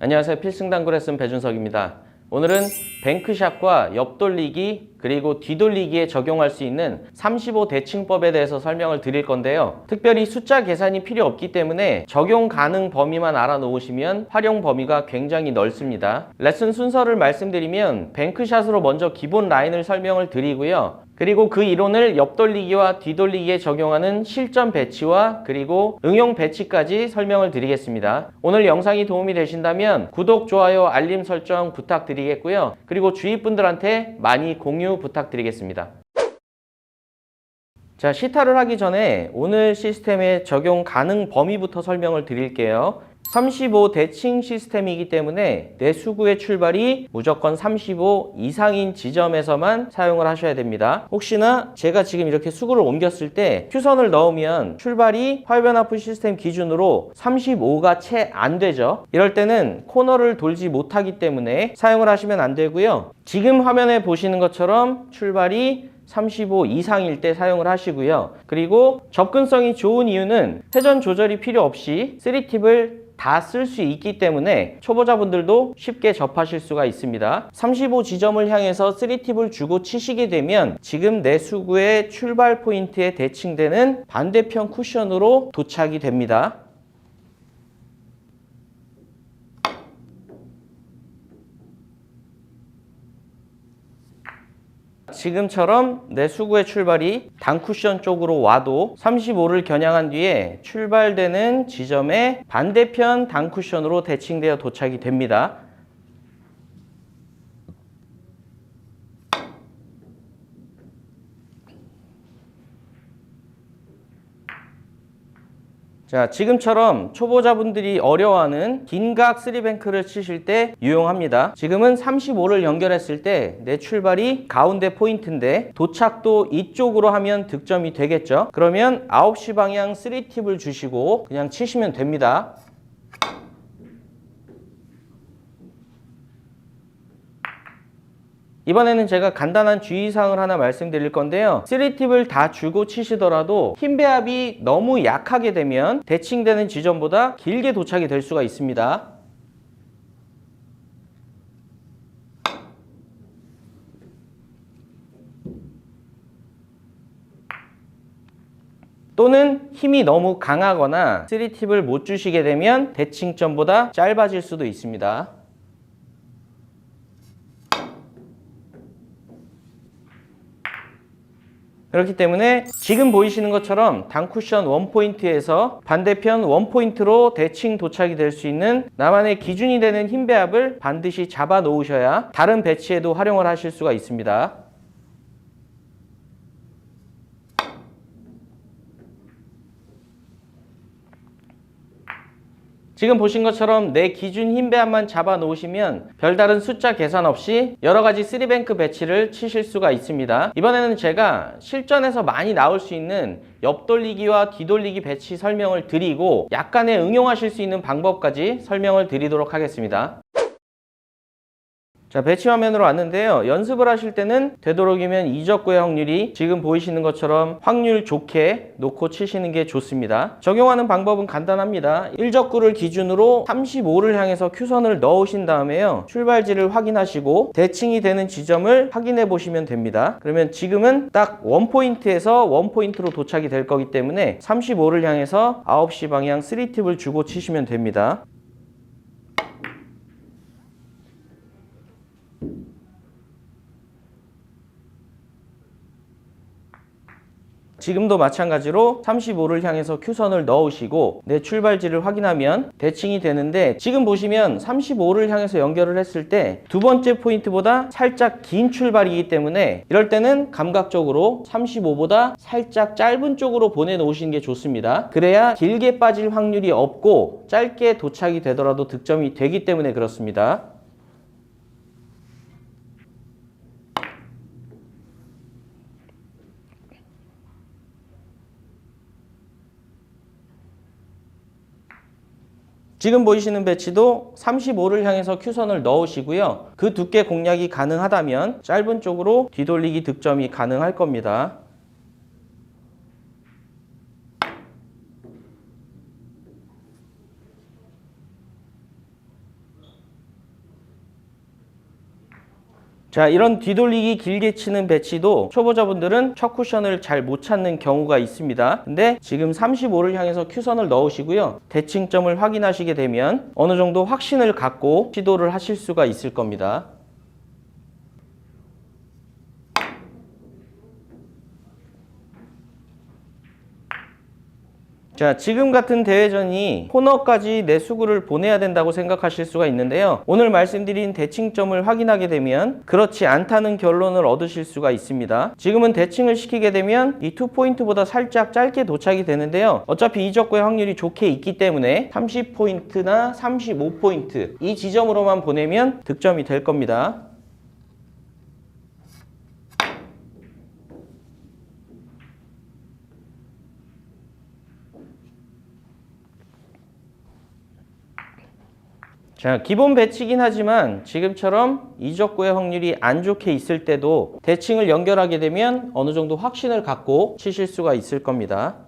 안녕하세요. 필승당구 레슨 배준석입니다. 오늘은 뱅크샷과 옆돌리기 그리고 뒤돌리기에 적용할 수 있는 35 대칭법에 대해서 설명을 드릴 건데요. 특별히 숫자 계산이 필요 없기 때문에 적용 가능 범위만 알아놓으시면 활용 범위가 굉장히 넓습니다. 레슨 순서를 말씀드리면 뱅크샷으로 먼저 기본 라인을 설명을 드리고요. 그리고 그 이론을 옆돌리기와 뒤돌리기에 적용하는 실전 배치와 그리고 응용 배치까지 설명을 드리겠습니다. 오늘 영상이 도움이 되신다면 구독, 좋아요, 알림 설정 부탁드리겠고요. 그리고 주위 분들한테 많이 공유 부탁드리겠습니다. 자, 시타를 하기 전에 오늘 시스템의 적용 가능 범위부터 설명을 드릴게요. 35 대칭 시스템이기 때문에 내 수구의 출발이 무조건 35 이상인 지점에서만 사용을 하셔야 됩니다. 혹시나 제가 지금 이렇게 수구를 옮겼을 때 큐선을 넣으면 출발이 화변화프 시스템 기준으로 35가 채 안 되죠. 이럴 때는 코너를 돌지 못하기 때문에 사용을 하시면 안 되고요. 지금 화면에 보시는 것처럼 출발이 35 이상일 때 사용을 하시고요. 그리고 접근성이 좋은 이유는 회전 조절이 필요 없이 3팁을 다 쓸 수 있기 때문에 초보자분들도 쉽게 접하실 수가 있습니다. 35 지점을 향해서 3팁을 주고 치시게 되면 지금 내 수구의 출발 포인트에 대칭되는 반대편 쿠션으로 도착이 됩니다. 지금처럼 내 수구의 출발이 단쿠션 쪽으로 와도 35를 겨냥한 뒤에 출발되는 지점에 반대편 단쿠션으로 대칭되어 도착이 됩니다. 자, 지금처럼 초보자분들이 어려워하는 긴각 3뱅크를 치실 때 유용합니다. 지금은 35를 연결했을 때 내 출발이 가운데 포인트인데 도착도 이쪽으로 하면 득점이 되겠죠. 그러면 9시 방향 3팁을 주시고 그냥 치시면 됩니다. 이번에는 제가 간단한 주의사항을 하나 말씀드릴 건데요. 3팁을 다 주고 치시더라도 힘 배합이 너무 약하게 되면 대칭되는 지점보다 길게 도착이 될 수가 있습니다. 또는 힘이 너무 강하거나 3팁을 못 주시게 되면 대칭점보다 짧아질 수도 있습니다. 그렇기 때문에 지금 보이시는 것처럼 단쿠션 원포인트에서 반대편 원포인트로 대칭 도착이 될 수 있는 나만의 기준이 되는 힘 배합을 반드시 잡아 놓으셔야 다른 배치에도 활용을 하실 수가 있습니다. 지금 보신 것처럼 내 기준 힘 배합만 잡아 놓으시면 별다른 숫자 계산 없이 여러 가지 3뱅크 배치를 치실 수가 있습니다. 이번에는 제가 실전에서 많이 나올 수 있는 옆돌리기와 뒤돌리기 배치 설명을 드리고 약간의 응용하실 수 있는 방법까지 설명을 드리도록 하겠습니다. 자, 배치 화면으로 왔는데요. 연습을 하실 때는 되도록이면 이적구의 확률이 지금 보이시는 것처럼 확률 좋게 놓고 치시는 게 좋습니다. 적용하는 방법은 간단합니다. 1적구를 기준으로 35를 향해서 큐선을 넣으신 다음에요. 출발지를 확인하시고 대칭이 되는 지점을 확인해 보시면 됩니다. 그러면 지금은 딱 원포인트에서 원포인트로 도착이 될 거기 때문에 35를 향해서 9시 방향 3팁을 주고 치시면 됩니다. 지금도 마찬가지로 35를 향해서 큐선을 넣으시고 내 출발지를 확인하면 대칭이 되는데 지금 보시면 35를 향해서 연결을 했을 때 두 번째 포인트보다 살짝 긴 출발이기 때문에 이럴 때는 감각적으로 35보다 살짝 짧은 쪽으로 보내놓으시는 게 좋습니다. 그래야 길게 빠질 확률이 없고 짧게 도착이 되더라도 득점이 되기 때문에 그렇습니다. 지금 보이시는 배치도 35를 향해서 큐선을 넣으시고요. 그 두께 공략이 가능하다면 짧은 쪽으로 뒤돌리기 득점이 가능할 겁니다. 자, 이런 뒤돌리기 길게 치는 배치도 초보자분들은 첫 쿠션을 잘 못 찾는 경우가 있습니다. 근데 지금 35를 향해서 큐선을 넣으시고요. 대칭점을 확인하시게 되면 어느 정도 확신을 갖고 시도를 하실 수가 있을 겁니다. 자, 지금 같은 대회전이 코너까지 내 수구를 보내야 된다고 생각하실 수가 있는데요. 오늘 말씀드린 대칭점을 확인하게 되면 그렇지 않다는 결론을 얻으실 수가 있습니다. 지금은 대칭을 시키게 되면 이 투포인트보다 살짝 짧게 도착이 되는데요. 어차피 이적구의 확률이 좋게 있기 때문에 30포인트나 35포인트 이 지점으로만 보내면 득점이 될 겁니다. 자, 기본 배치긴 하지만 지금처럼 이적구의 확률이 안 좋게 있을 때도 대칭을 연결하게 되면 어느 정도 확신을 갖고 치실 수가 있을 겁니다.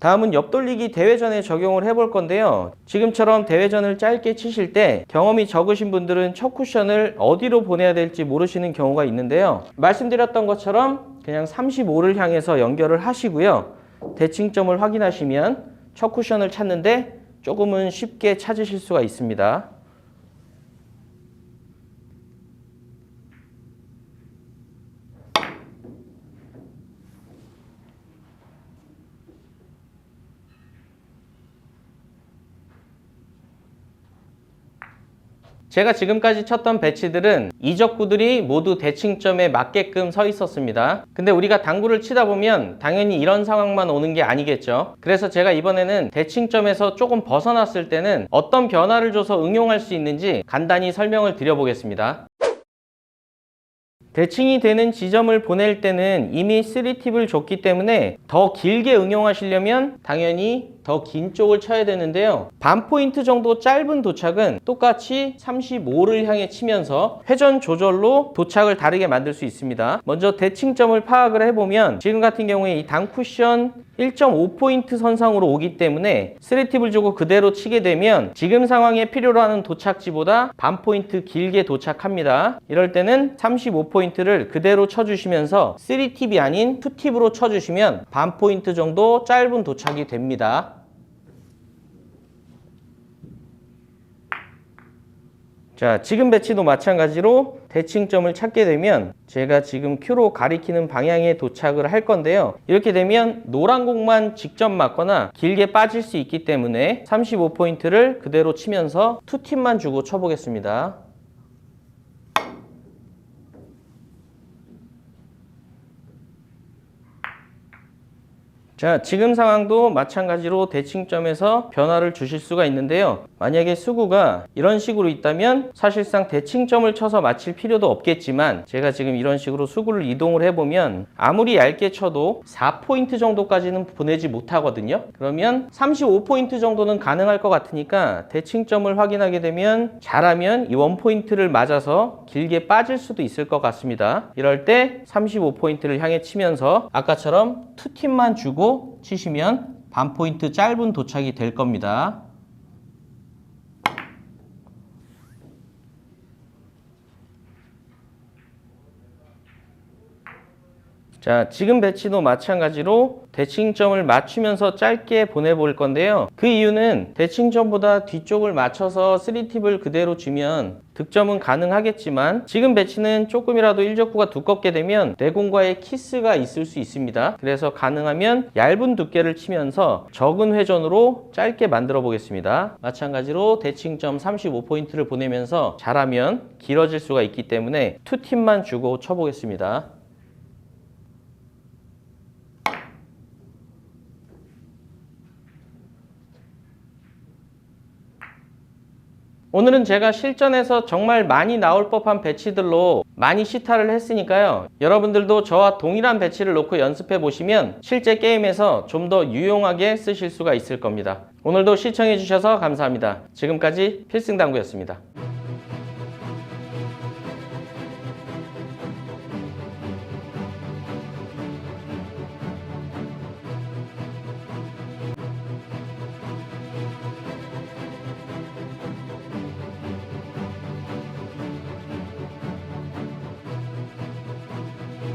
다음은 옆돌리기 대회전에 적용을 해볼 건데요. 지금처럼 대회전을 짧게 치실 때 경험이 적으신 분들은 첫 쿠션을 어디로 보내야 될지 모르시는 경우가 있는데요. 말씀드렸던 것처럼 그냥 35를 향해서 연결을 하시고요. 대칭점을 확인하시면 첫 쿠션을 찾는데 조금은 쉽게 찾으실 수가 있습니다. 제가 지금까지 쳤던 배치들은 이적구들이 모두 대칭점에 맞게끔 서 있었습니다. 근데 우리가 당구를 치다 보면 당연히 이런 상황만 오는 게 아니겠죠. 그래서 제가 이번에는 대칭점에서 조금 벗어났을 때는 어떤 변화를 줘서 응용할 수 있는지 간단히 설명을 드려보겠습니다. 대칭이 되는 지점을 보낼 때는 이미 3팁을 줬기 때문에 더 길게 응용하시려면 당연히 더 긴 쪽을 쳐야 되는데요. 반 포인트 정도 짧은 도착은 똑같이 35를 향해 치면서 회전 조절로 도착을 다르게 만들 수 있습니다. 먼저 대칭점을 파악을 해보면 지금 같은 경우에 이 단 쿠션 1.5포인트 선상으로 오기 때문에 3팁을 주고 그대로 치게 되면 지금 상황에 필요로 하는 도착지보다 반 포인트 길게 도착합니다. 이럴 때는 35포인트를 그대로 쳐주시면서 3팁이 아닌 2팁으로 쳐주시면 반 포인트 정도 짧은 도착이 됩니다. 자, 지금 배치도 마찬가지로 대칭점을 찾게 되면 제가 지금 큐로 가리키는 방향에 도착을 할 건데요. 이렇게 되면 노란 공만 직접 맞거나 길게 빠질 수 있기 때문에 35포인트를 그대로 치면서 투팁만 주고 쳐보겠습니다. 자, 지금 상황도 마찬가지로 대칭점에서 변화를 주실 수가 있는데요. 만약에 수구가 이런 식으로 있다면 사실상 대칭점을 쳐서 맞힐 필요도 없겠지만 제가 지금 이런 식으로 수구를 이동을 해보면 아무리 얇게 쳐도 4포인트 정도까지는 보내지 못하거든요. 그러면 35포인트 정도는 가능할 것 같으니까 대칭점을 확인하게 되면 잘하면 이 원포인트를 맞아서 길게 빠질 수도 있을 것 같습니다. 이럴 때 35포인트를 향해 치면서 아까처럼 투팁만 주고 치시면 반 포인트 짧은 도착이 될 겁니다. 자, 지금 배치도 마찬가지로 대칭점을 맞추면서 짧게 보내볼 건데요. 그 이유는 대칭점보다 뒤쪽을 맞춰서 3팁을 그대로 주면 득점은 가능하겠지만 지금 배치는 조금이라도 일적구가 두껍게 되면 내공과의 키스가 있을 수 있습니다. 그래서 가능하면 얇은 두께를 치면서 적은 회전으로 짧게 만들어 보겠습니다. 마찬가지로 대칭점 35포인트를 보내면서 잘하면 길어질 수가 있기 때문에 투 팁만 주고 쳐보겠습니다. 오늘은 제가 실전에서 정말 많이 나올 법한 배치들로 많이 시타를 했으니까요. 여러분들도 저와 동일한 배치를 놓고 연습해 보시면 실제 게임에서 좀 더 유용하게 쓰실 수가 있을 겁니다. 오늘도 시청해 주셔서 감사합니다. 지금까지 필승당구였습니다.